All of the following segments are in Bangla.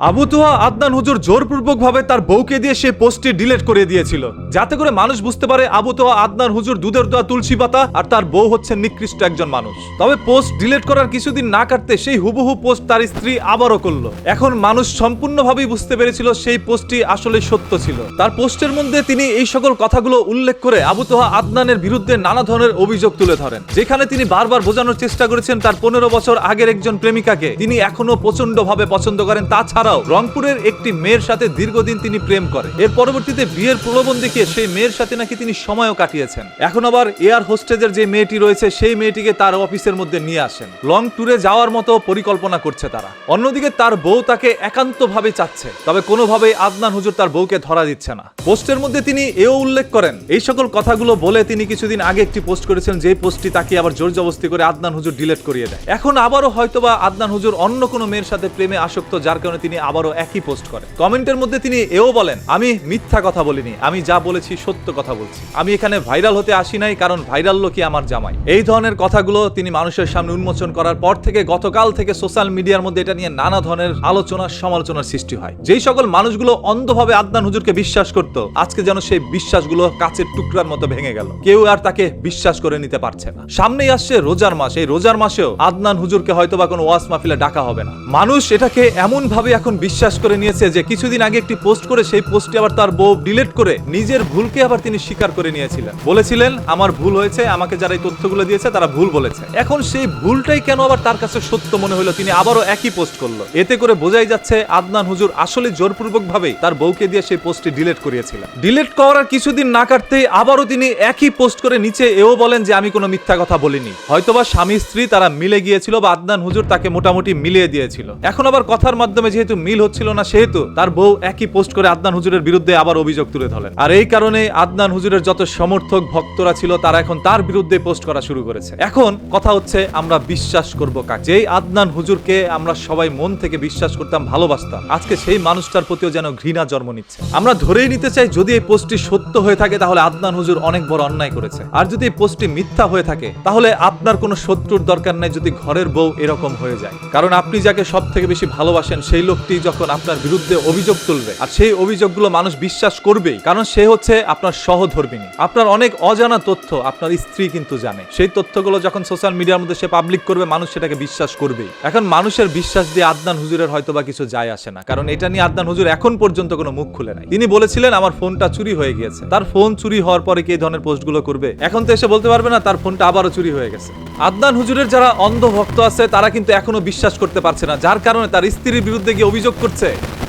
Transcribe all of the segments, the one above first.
আবু তোহা আদনান হুজুর জোরপূর্বক ভাবে তার বউকে দিয়ে সে পোস্টটি ডিলিট করে দিয়েছিল। যাতে করে মানুষ বুঝতে পারে আবু তোহা আদনান হুজুর দুধের দোয়া তুলসী পাতা আর তার বউ হচ্ছে নিকৃষ্ট একজন মানুষ। তবে পোস্ট ডিলিট করার কিছুদিন না কাটতে সেই হুবহু পোস্ট তার স্ত্রী আবারও করল। এখন মানুষ সম্পূর্ণভাবেই বুঝতে পেরেছিল সেই পোস্টটি আসলে সত্য ছিল। তার পোস্টের মধ্যে তিনি এই সকল কথাগুলো উল্লেখ করে আবু তোহা আদনানের বিরুদ্ধে নানা ধরনের অভিযোগ তুলে ধরেন। যেখানে তিনি বারবার বোঝানোর চেষ্টা করেছেন তার পনেরো বছর আগের একজন প্রেমিকাকে। তিনি এখনও প্রচণ্ড ভাবে পছন্দ করেন। তাছাড়াও রংপুরের একটি মেয়ের সাথে দীর্ঘদিন তিনি প্রেম করেন। এর পরবর্তীতে বিয়ের প্রলোভন দেখিয়ে সেই মেয়ের সাথে নাকি তিনি সময়ও কাটিয়েছেন। এখন আবার এয়ার হোস্টেজের যে মেয়েটি রয়েছে, সেই মেয়েটিকে তার অফিসের মধ্যে নিয়ে আসেন। লং ট্যুরে যাওয়ার মতো পরিকল্পনা করছে তারা। অন্যদিকে তার বউ তাকে একান্তভাবে চাচ্ছে, তবে কোনোভাবেই আদনান হুজুর তার বউকে ধরা দিচ্ছে না। পোস্টের মধ্যে তিনি এও উল্লেখ করেন, এই সকল কথাগুলো বলে তিনি কিছুদিন আগে একটি পোস্ট করেছেন, যে পোস্টটি তাকে আবার জোর জবস্তি করে আদনান হুজুর ডিলিট করিয়ে দেয়। এখন আবারও হয়তোবা আদনান হুজুর অন্য কোনো মেয়ের সাথে প্রেমে আসক্ত, যার কারণে তিনি আবারও একই পোস্ট করেন। কমেন্টের মধ্যে তিনি এও বলেন, আমি মিথ্যা কথা বলিনি, আমি যা বলেছি সত্য কথা বলছি। আমি এখানে ভাইরাল হতে আসি নাই, কারণ ভাইরাল লোকই আমার জামাই। এই ধরনের কথাগুলো তিনি মানুষের সামনে উন্মোচন করার পর থেকে গতকাল থেকে সোশ্যাল মিডিয়ার মধ্যে এটা নিয়ে নানা ধরনের আলোচনা, সমালোচনার সৃষ্টি হয়। যেই সকল মানুষগুলো অন্ধভাবে আদনান হুজুরকে বিশ্বাস করত, আজকে যেন সেই বিশ্বাসগুলো কাচের টুকরার মতো ভেঙে গেল। কেউ আর তাকে বিশ্বাস করে নিতে পারছে না। সামনেই আসছে রোজার মাস, এই রোজার মাসেও আদনান হুজুরকে হয়তো বা কোনো ওয়াস মাহফিলে ডাকা হবে না। মানুষ এটাকে এমন ভাবে এখন বিশ্বাস করে নিয়েছে যে কিছুদিন আগে একটি পোস্ট করে সেই পোস্টটি আবার তার বউ ডিলিট করে নিজের ভুলকে আবার তিনি স্বীকার করে নিয়েছিলেন। বলেছিলেন, আমার ভুল হয়েছে, আমাকে যারা এই তথ্যগুলো দিয়েছে তারা ভুল বলেছে। এখন সেই ভুলটাই কেন আবার তার কাছে সত্য মনে হলো? তিনি আবারও একই পোস্ট করল। এতে করে বোঝাই যাচ্ছে, আদনান হুজুর আসলে জোরপূর্বক ভাবেই তার বউকে দিয়ে সেই পোস্টটি ডিলিট করিয়েছিলেন। ডিলিট করার কিছুদিন না কাটতেই আবারও তিনি একই পোস্ট করে নিচে এও বলেন যে, আমি কোনো মিথ্যা কথা বলিনি। হয়তোবা স্বামী স্ত্রী তারা মিলে গিয়েছিল বা আদনান হুজুর তাকে মোটামুটি মিলিয়ে দিয়েছিল। এখন আবার কথার মাধ্যমে যেহেতু মিল হচ্ছিল না, সেহেতু তার বউ একই পোস্ট করে আদনান হুজুরের বিরুদ্ধে আবার অভিযোগ তুলে ধরেন। আর এই কারণে আদনান হুজুরের যত সমর্থক ভক্তরা ছিল, তারা এখন তার বিরুদ্ধে পোস্ট করা শুরু করেছে। এখন কথা হচ্ছে, আমরা বিশ্বাস করব কাকে? যেই আদনান হুজুরকে আমরা সবাই মন থেকে বিশ্বাস করতাম, ভালোবাসতাম, আজকে সেই মানুষটার প্রতিও যেন ঘৃণা জন্ম নিচ্ছে। আমরা ধরেই নিতে চাই, যদি এই পোস্টটি সত্য হয়ে থাকে, তাহলে আদনান হুজুর অনেক বড় অন্যায় করেছে। আর যদি এই পোস্টটি মিথ্যা হয়ে থাকে, তাহলে আপনার কোনো শত্রুর দরকার নাই যদি ঘরের বউ এরকম হয়ে যায়। কারণ আপনি যাকে সব থেকে বেশি ভালোবাসেন, সেই লোকটি যখন আপনার বিরুদ্ধে অভিযোগ তুলবে, আর সেই অভিযোগগুলো মানুষ বিশ্বাস করবেই, কারণ সে হচ্ছে আপনার সহধর্মিনী। আপনার অনেক অজানা তথ্য আপনার স্ত্রী কিন্তু জানে। সেই তথ্যগুলো যখন সোশ্যাল মিডিয়ার মধ্যে সে পাবলিক করবে, মানুষ সেটাকে বিশ্বাস করবেই। এখন মানুষের বিশ্বাস দিয়ে আদনান হুজুরের হয়তো বা কিছু যায় আসে না, কারণ এটা নিয়ে আদনান হুজুর এখন পর্যন্ত কোনো মুখ খুলে নাই। তিনি বলেছিলেন, আমার ফোনটা চুরি হয়ে গিয়েছে। তার ফোন চুরি হওয়ার পরে কি এই ধরনের পোস্টগুলো করবে? এখন তো এসে বলতে পারবে না, তার ফোনটা আবারও চুরি হয়ে গেছে। আদনান হুজুরের যারা অন্ধ ভক্ত আছে, তারা কিন্তু এখনও বিশ্বাস করতে পারছে না, যার কারণে তার স্ত্রীর বিরুদ্ধে গিয়ে অভিযোগ করছে,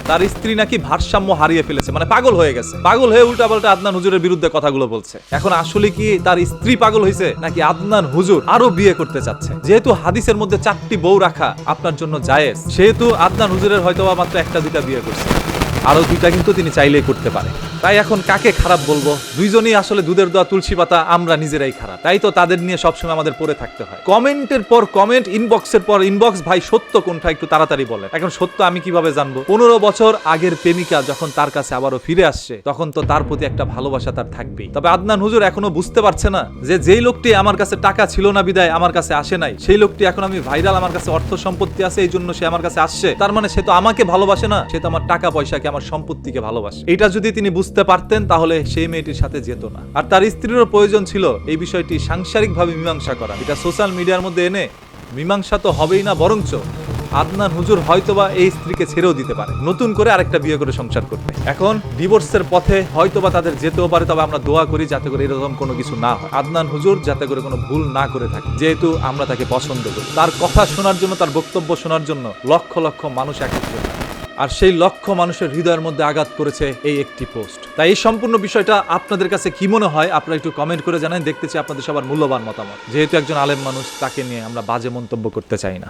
তার স্ত্রী নাকি ভারসাম্য হারিয়ে ফেলেছে মানে পাগল হয়ে গেছে। পাগল হয়ে উল্টা পাল্টা আদনান হুজুরের বিরুদ্ধে কথাগুলো বলছে। এখন আসলে কি তার স্ত্রী পাগল হয়েছে নাকি আদনান হুজুর আরও বিয়ে করতে চাচ্ছে? যেহেতু হাদিসের মধ্যে চারটি বউ রাখা আপনার জন্য জায়েজ, সেহেতু আদনান হুজুরের হয়তো মাত্র একটা দুটা বিয়ে করছে। আরও দুইটা কিন্তু তিনি চাইলেই করতে পারে। তাই এখন কাকে খারাপ বলব? দুইজনই আসলে দুধের দোয়া, তুলসী পাতা, আমরা নিজেরাই খারাপ। তাই তো তাদের নিয়ে সবসময় আমাদের পড়ে থাকতে হয়। কমেন্টের পর কমেন্ট, ইনবক্সের পর ইনবক্স, ভাই সত্য কোনটা একটু তাড়াতাড়ি বলেন। এখন সত্য আমি কীভাবে জানব? পনেরো বছর আগের প্রেমিকা যখন তার কাছে আবারও ফিরে আসছে, তখন তো তার প্রতি একটা ভালোবাসা তার থাকবেই। তবে আদনান হুজুর এখনও বুঝতে পারছে না যে যেই লোকটি আমার কাছে টাকা ছিল না বিদায়, আমার কাছে আসে নাই, সেই লোকটি এখন আমি ভাইরাল, আমার কাছে অর্থ সম্পত্তি আছে, এই জন্য সে আমার কাছে আসছে। তার মানে সে তো আমাকে ভালোবাসে না, সে তো আমার টাকা পয়সাকে আমার সম্পত্তিকে ভালোবাসে। এটা যদি তিনি বুঝতে পারতেন, তাহলে সেই মেয়েটির সাথে যেত না। আর তার স্ত্রীরও প্রয়োজন ছিল এই বিষয়টি সাংসারিকভাবে মীমাংসা করা এটা সোশ্যাল মিডিয়ার মধ্যে এনে মীমাংসা তো হবেই না, বরঞ্চ আদনান হুজুর হয়তোবা এই স্ত্রীকে ছেড়েও দিতে পারে। নতুন করে আরেকটা বিয়ে করে সংসার করবে। এখন ডিভোর্সের পথে হয়তোবা তাদের যেতেও পারে, তবে আমরা দোয়া করি যাতে করে এরকম কোনো কিছু না হয়। আদনান হুজুর যাতে করে কোনো ভুল না করে থাকে, যেহেতু আমরা তাকে পছন্দ করি। তার কথা শোনার জন্য, তার বক্তব্য শোনার জন্য লক্ষ লক্ষ মানুষ একত্রিত। আর সেই লক্ষ মানুষের হৃদয়ের মধ্যে আঘাত করেছে এই একটি পোস্ট। তাই এই সম্পূর্ণ বিষয়টা আপনাদের কাছে কি মনে হয়, আপনারা একটু কমেন্ট করে জানান দেখতে চাই আপনাদের সবার মূল্যবান মতামত। যেহেতু একজন আলেম মানুষ, তাকে নিয়ে আমরা বাজে মন্তব্য করতে চাই না।